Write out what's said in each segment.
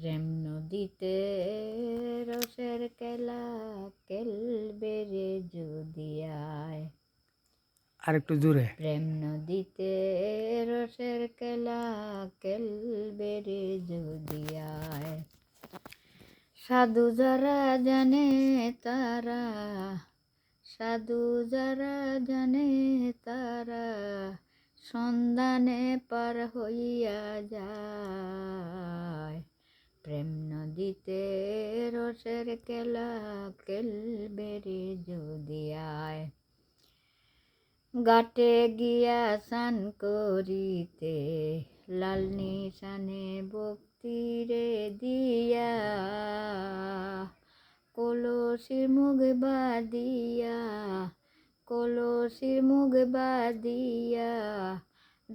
প্রেম নদীতে রসের কেলা কেলবে রে যদি আয়। আর একটু জোরে প্রেম নদীতে রসের কেলা কেলবে রে যদি আয়। সাধু যারা জানে তারা সাধু যারা জানে তারা সন্ধানে পার হইয়া যায়। প্রেম নদীতে রসের কেলা কেলবে রে যদি আয়। গাটে গিয়া স্নান করিতে লাল নিশানে বক্তিরে দিয়া। কলসির মুখ বাদিয়া কলসির মুখ বাদিয়া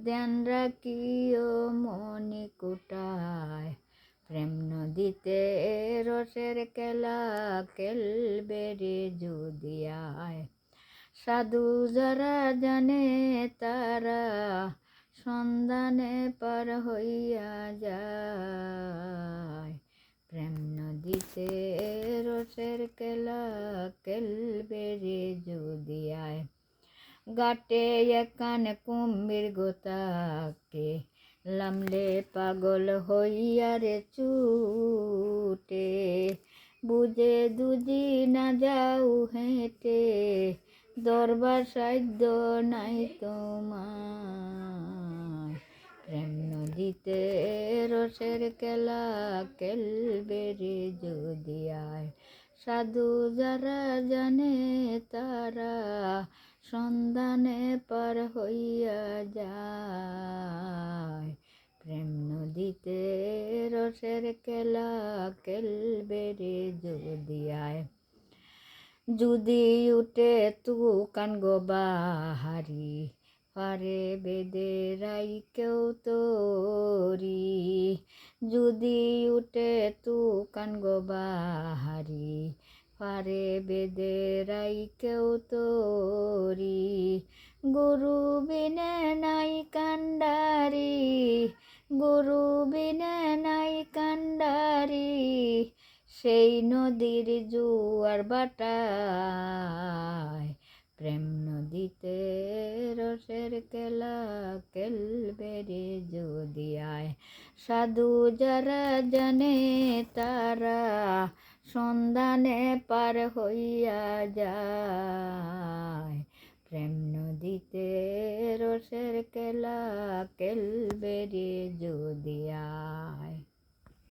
ধ্যান রাখিও মনি কুটায়। প্রেম নদীতে রসের কেলা কেলবে রে যদি আয় সাধু যারা জানে তারা সন্ধানে পার হইয়া যায়। প্রেম নদীতে রসের কেলা কেলবে রে যদি আয় গাটে একান কুম্ভীর গোতাকে লামলে পাগল হইয়া রে চুটে, বুঝে দুজি না যাও হেঁটে, দরবার সাধ্য নাই তোমার। প্রেম নদীতে রসের কেলা কেলবে রে যদি আয়। সাধু যারা জানে তারা সন্ধানে পার হইয়া যায়। প্রেম নদীতে রসের কেলা কেলবে রে যদি আয় যদি উঠে তু কান গো বাহারি পারে বেদে রাই কেউ তোরি। যদি উঠে তু কান বাহারি, পারে বেদে রাই কেউ তোরি। গুরু বিনে নাই কান্ডারি, গুরু বিনে নাই কান্ডারি। সেই নদীর জুয়ার বাটায় প্রেম নদীতে রসের কেলা কেলবে রে যদি আয় সাধু যারা জানে তারা সন্ধানে পার হইয়া যায়। প্রেম নদীতে রসের কেলা কেলবে রে যদি